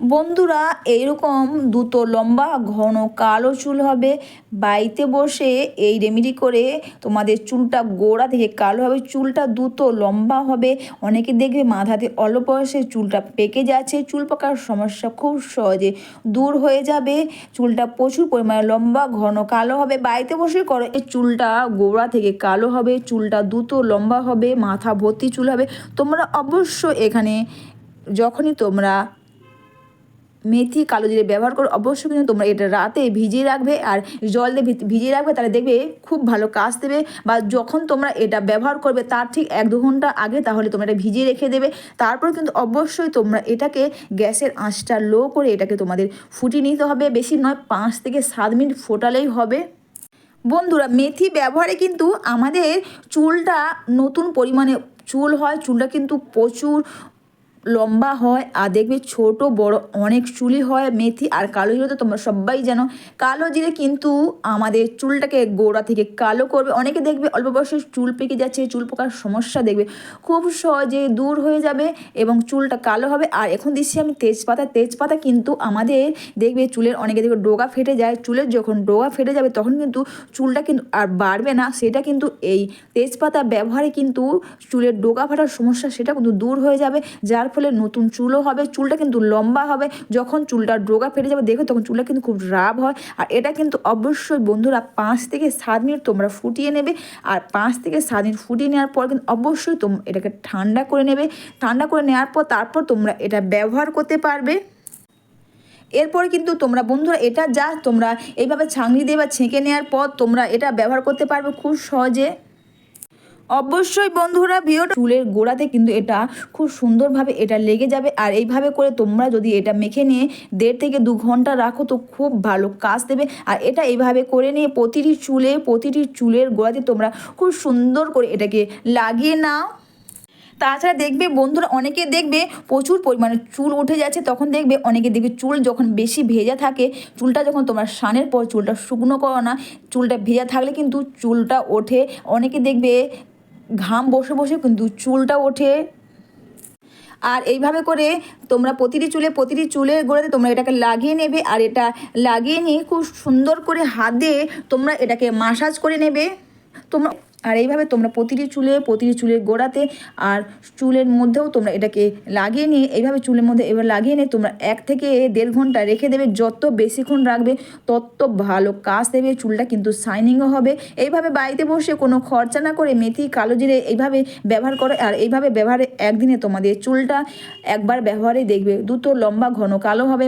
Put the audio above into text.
বন্ধুরা, এইরকম দুটো লম্বা, ঘন, কালো চুল হবে। বাড়িতে বসে এই রেমেডি করে তোমাদের চুলটা গোড়া থেকে কালো হবে। চুলটা দুটো লম্বা হবে। অনেকে দেখবে মাথাতে অল্প বয়সে চুলটা পেকে যাচ্ছে। চুল পাকার সমস্যা খুব সহজে দূর হয়ে যাবে। চুলটা প্রচুর পরিমাণে লম্বা, ঘন, কালো হবে। বাড়িতে বসে করো, এই চুলটা গোড়া থেকে কালো হবে। চুলটা দুটো লম্বা হবে। মাথা ভর্তি চুল হবে। তোমরা অবশ্য এখানে যখনই তোমরা মেথি কালো জিরে ব্যবহার করো। অবশ্যই কিন্তু তোমরা এটা রাতে ভিজিয়ে রাখবে আর জল দিয়ে ভিজিয়ে রাখবে, তাহলে দেখবে খুব ভালো কাজ দেবে। বা যখন তোমরা এটা ব্যবহার করবে তার ঠিক এক দু ঘণ্টা আগে তাহলে তোমরা এটা ভিজিয়ে রেখে দেবে। তারপর কিন্তু অবশ্যই তোমরা এটাকে গ্যাসের আঁচটা লো করে এটাকে তোমাদের ফুটিয়ে নিতে হবে। বেশি নয়, পাঁচ থেকে সাত মিনিট ফোটালেই হবে। বন্ধুরা, মেথি ব্যবহারে কিন্তু আমাদের চুলটা নতুন পরিমাণে চুল হয়। চুলটা কিন্তু প্রচুর লম্বা হয় আর দেখবে ছোট, বড় অনেক চুলি হয়, মেথি আর কালো জিরে তো তোমরা সবাই জানো। কালো জিরে কিন্তু আমাদের চুলটাকে গোড়া থেকে কালো করবে। অনেকে দেখবে অল্প বয়সে চুল পেকে যাচ্ছে, চুল পোকার সমস্যা দেখবে। খুব সহজে দূর হয়ে যাবে এবং চুলটা কালো হবে। আর এখন দিচ্ছি আমি তেজপাতা। তেজপাতা কিন্তু আমাদের দেখবে চুলের অনেকে দেখবে ডোগা ফেটে যায়। চুলের যখন ডোগা ফেটে যাবে তখন কিন্তু চুলটা কিন্তু আর বাড়বে না। সেটা কিন্তু এই তেজপাতা ব্যবহারে কিন্তু চুলের ডোগা ফাটার সমস্যা সেটা কিন্তু দূর হয়ে যাবে। যার ফলে নতুন চুলও হবে, চুলটা কিন্তু লম্বা হবে। যখন চুলটা ডোগা ফেটে যাবে দেখো তখন চুলটা কিন্তু খুব রাব হয়। আর এটা কিন্তু অবশ্যই বন্ধুরা পাঁচ থেকে সাত মিনিট তোমরা ফুটিয়ে নেবে। আর পাঁচ থেকে সাত মিনিট ফুটিয়ে নেওয়ার পর কিন্তু অবশ্যই তোমরা এটাকে ঠান্ডা করে নেবে। ঠান্ডা করে নেওয়ার পর তারপর তোমরা এটা ব্যবহার করতে পারবে। এরপরে কিন্তু তোমরা বন্ধুরা এটা যা তোমরা এইভাবে ছাঁকনি দিয়ে বা ছেঁকে নেওয়ার পর তোমরা এটা ব্যবহার করতে পারবে খুব সহজে। অবশ্যই বন্ধুরা ভিডিওটা চুলের গোড়াতে কিন্তু এটা খুব সুন্দরভাবে এটা লেগে যাবে। আর এইভাবে করে তোমরা যদি এটা মেখে নিয়ে দেড় থেকে দু ঘণ্টা রাখো তো খুব ভালো কাজ দেবে। আর এটা এইভাবে করে নিয়ে প্রতিটি চুলে, প্রতিটি চুলের গোড়াতে তোমরা খুব সুন্দর করে এটাকে লাগিয়ে নাও। তাছাড়া দেখবে বন্ধুরা অনেকে দেখবে প্রচুর পরিমাণে চুল উঠে যাচ্ছে, তখন দেখবে অনেকে দেখবে চুল যখন বেশি ভেজা থাকে, চুলটা যখন তোমার স্নানের পর চুলটা শুকনো করো না, চুলটা ভেজা থাকলে কিন্তু চুলটা ওঠে। অনেকে দেখবে ঘাম বসে বসে কিন্তু চুলটা ওঠে। আর এইভাবে করে তোমরা প্রতিটি চুলে প্রতিটি চুলের গোড়াতে তোমরা এটাকে লাগিয়ে নেবে আর এটা লাগিয়ে নিয়ে খুব সুন্দর করে হাত দিয়ে তোমরা এটাকে মাসাজ করে নেবে। তোমরা আর এইভাবে তোমরা প্রতিটি চুলে, প্রতিটি চুলের গোড়াতে আর চুলের মধ্যেও তোমরা এটাকে লাগিয়ে নিয়ে, এইভাবে চুলের মধ্যে এবার লাগিয়ে নিয়ে তোমরা এক থেকে দেড় ঘণ্টা রেখে দেবে। যত বেশিক্ষণ রাখবে, তত ভালো কাজ দেবে, চুলটা কিন্তু শাইনিংও হবে। এইভাবে বাড়িতে বসে কোনো খরচা না করে মেথি, কালো জিরে এইভাবে ব্যবহার করো। আর এইভাবে ব্যবহারে একদিনে তোমাদের চুলটা একবার ব্যবহারে দেখবে। দুটো লম্বা, ঘন, কালো হবে